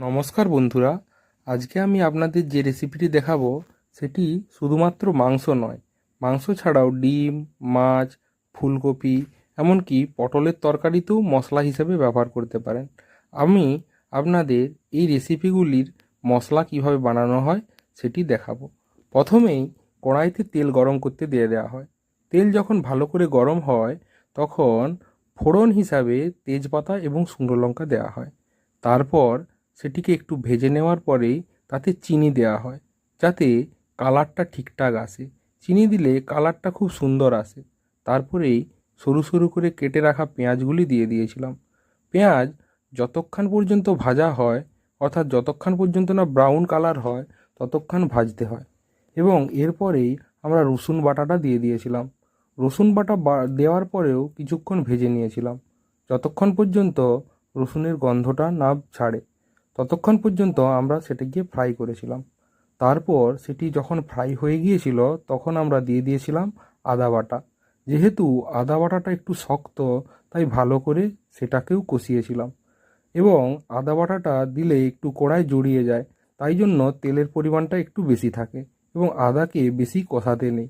নমস্কার বন্ধুরা, আজকে আমি আপনাদের যে রেসিপিটি দেখাবো, সেটি শুধুমাত্র মাংস নয়। মাংস ছাড়াও ডিম, মাছ, ফুলকপি, এমনকি পটলের তরকারিতেও মশলা হিসেবে ব্যবহার করতে পারেন। আমি আপনাদের এই রেসিপিগুলির মশলা কীভাবে বানানো হয়, সেটি দেখাবো। প্রথমেই কড়াইতে তেল গরম করতে দিয়ে দেওয়া হয়। তেল যখন ভালো করে গরম হয়, তখন ফোড়ন হিসাবে তেজপাতা এবং শুকনো লঙ্কা দেওয়া হয়। তারপর সেটিকে একটু ভেজে নেওয়ার পরেই তাতে চিনি দেওয়া হয়, যাতে কালারটা ঠিকঠাক আসে। চিনি দিলে কালারটা খুব সুন্দর আসে। তারপরেই সরু সরু করে কেটে রাখা পেঁয়াজগুলি দিয়ে দিয়েছিলাম। পেঁয়াজ যতক্ষণ পর্যন্ত ভাজা হয়, অর্থাৎ যতক্ষণ পর্যন্ত না ব্রাউন কালার হয়, ততক্ষণ ভাজতে হয়। এবং এরপরেই আমরা রসুন বাটাটা দিয়ে দিয়েছিলাম। রসুন বাটা দেওয়ার পরেও কিছুক্ষণ ভেজে নিয়েছিলাম। যতক্ষণ পর্যন্ত রসুনের গন্ধটা না ছাড়ে। ততক্ষণ পর্যন্ত আমরা সেটিকে ফ্রাই করেছিলাম। তারপর সেটি যখন ফ্রাই হয়ে গিয়েছিল, তখন আমরা দিয়ে দিয়েছিলাম আদা বাটা। যেহেতু আদা বাটাটা একটু শক্ত, তাই ভালো করে সেটাকেও কষিয়েছিলাম। এবং আদা বাটাটা দিলে একটু কড়ায় জড়িয়ে যায়, তাই জন্য তেলের পরিমাণটা একটু বেশি থাকে এবং আদাকে বেশি কষাতে নেই।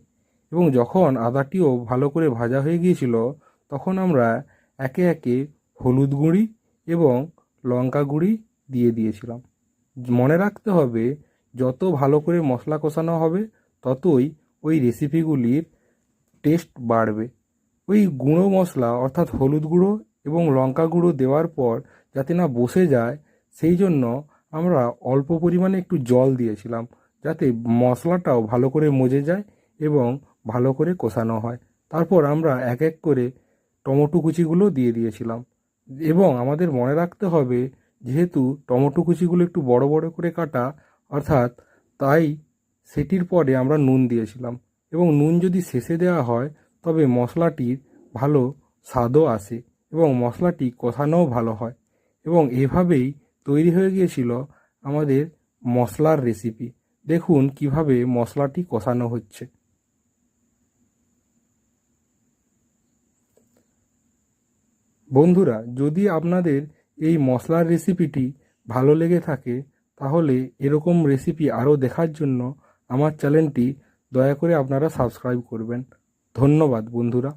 এবং যখন আদাটিও ভালো করে ভাজা হয়ে গিয়েছিল, তখন আমরা একে একে হলুদ গুঁড়ি এবং লঙ্কা গুঁড়ি দিয়ে দিয়েছিলাম। মনে রাখতে হবে, যত ভালো করে মশলা কষানো হবে, ততই ওই রেসিপিগুলির টেস্ট বাড়বে। ওই গুঁড়ো মশলা, অর্থাৎ হলুদ গুঁড়ো এবং লঙ্কা গুঁড়ো দেওয়ার পর যাতে না বসে যায়, সেই জন্য আমরা অল্প পরিমাণে একটু জল দিয়েছিলাম, যাতে মশলাটাও ভালো করে মজে যায় এবং ভালো করে কষানো হয়। তারপর আমরা এক এক করে টমেটো কুচিগুলো দিয়ে দিয়েছিলাম। এবং আমাদের মনে রাখতে হবে যেহেতু টমেটো কুচিগুলো একটু বড় বড় করে কাটা, অর্থাৎ তাই সেটির পরে আমরা নুন দিয়েছিলাম। এবং নুন যদি শেষে দেওয়া হয়, তবে মশলাটির ভালো স্বাদও আসে এবং মশলাটি কষানোও ভালো হয়। এবং এভাবেই তৈরি হয়ে গিয়েছিল আমাদের মশলার রেসিপি। দেখুন কীভাবে মশলাটি কষানো হচ্ছে। বন্ধুরা, যদি আপনাদের এই মশলার রেসিপিটি ভালো লেগে থাকে, তাহলে এরকম রেসিপি আরও দেখার জন্য আমার চ্যানেলটি দয়া করে আপনারা সাবস্ক্রাইব করবেন। ধন্যবাদ বন্ধুরা।